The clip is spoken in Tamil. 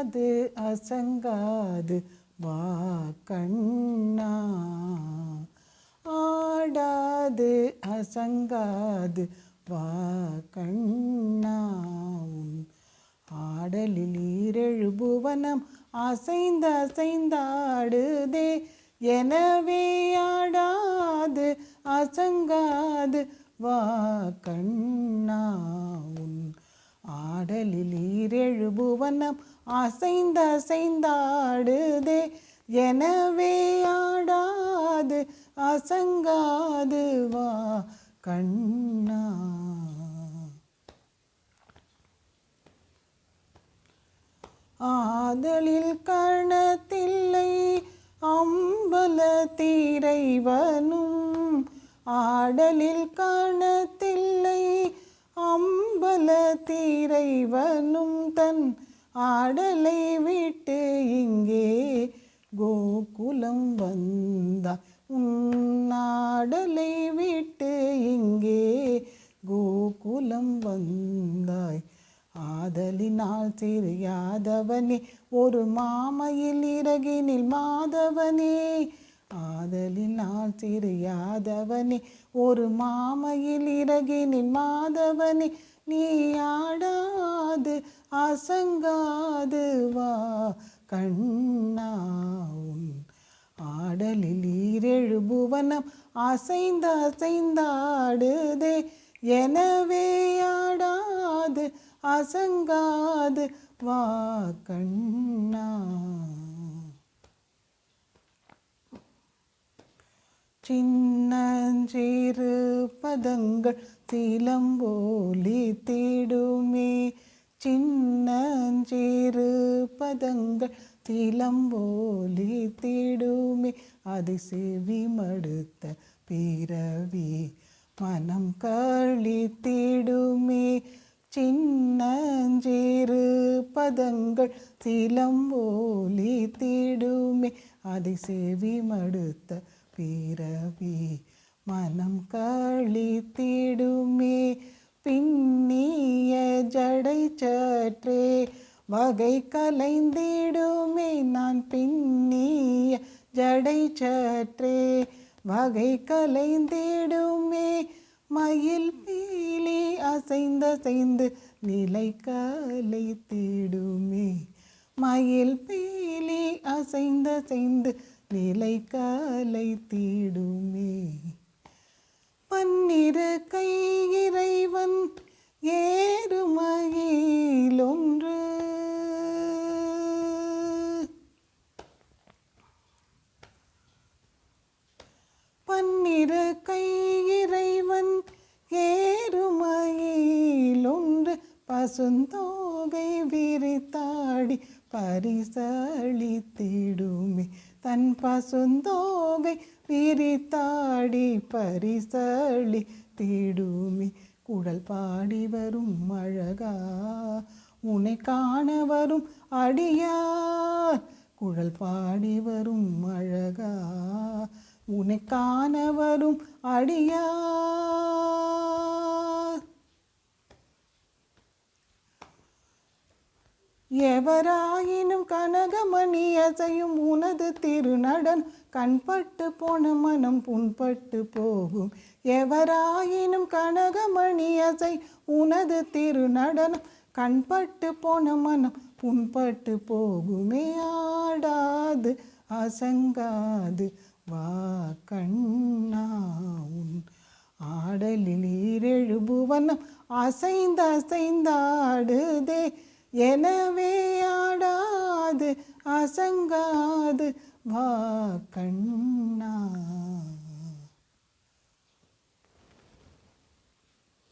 ஆடாது அசங்காது வா கண்ணா. ஆடாது அசங்காது வா கண்ணா. ஆடலில் ஈரழு புவனம் அசைந்த அசைந்தாடுதே. எனவே ஆடாது அசங்காது வா கண்ணா. உன் ஆடலில் ஈரழு புவனம் அசைந்த அசைந்தாடுதே எனவே ஆடாது அசங்காது வா கண்ணா. ஆதலில் கணத்தில்லை அம்பல தீரைவனும். ஆடலில் கணத்தில் தீரைவனும் தன் ஆடலை விட்டு இங்கே கோகுலம் வந்தா. உன்னாடலை விட்டு இங்கே கோகுலம் வந்தாய். ஆதலினால் சிறியாதவனே ஒரு மாமையில் இறகினில் மாதவனே ஆதலினால் சிறியாதவனே ஒரு மாமையில் இறகினில் மாதவனே நீ ஆடாது அசங்காது வா கண்ணாவும் ஆடலில் ஈரேழு புவனம் அசைந்த அசைந்தாடுதே. எனவே ஆடாது அசங்காது வா கண்ணா சின்னஞ்சிறு பதங்கள் சிலம்போலி தேடுமே. சின்னஞ்சிறு பதங்கள் சிலம்போலி தேடுமே. அது செவி மடுத்த பிறவி மனம் களி தேடுமே. சின்னஞ்சிறு பதங்கள் சிலம்போலி தேடுமே. அதை செவி மடுத்த பிறவி மனம் கழித்திடுமே. பின்னிய ஜடை சற்றே வகை கலைந்திடுமே. நான் பின்னிய ஜடை சற்றே வகை கலைந்திடுமே. மயில் பீலி அசைந்தசைந்து நிலை கலைத்திடுமே. மயில் பீலி அசைந்தசைந்து நிலை காலை தீடுமே. பன்னிரு கை இறைவன் ஏறுமகிலொன்று பன்னிரு கை இறைவன் ஏறுமகிலொன்று பசுந்தோகை விரித்தாடி பரிசளித்திடுமே. தன் பசுந்தோகை விரித்தாடி பரிசளி திடுமே. குடல் பாடி வரும் அழகா. உன்னை காண வரும் அடியார். குழல் பாடி வரும் அழகா. உன்னை காண வரும் அடியார். எவராயினும் கனகமணி அசையும் உனது திருநடன் கண்பட்டு போன மனம் புண்பட்டு போகும். எவராயினும் கனகமணி அசை உனது திருநடனம் கண்பட்டு போன மனம் புண்பட்டு போகுமே. ஆடாது அசங்காது வா கண்ணா உன் ஆடலில் ஈரெழுபுவனம் அசைந்து அசைந்தாடுதே எனவே ஆடாது அசங்காது வா கண்ணா.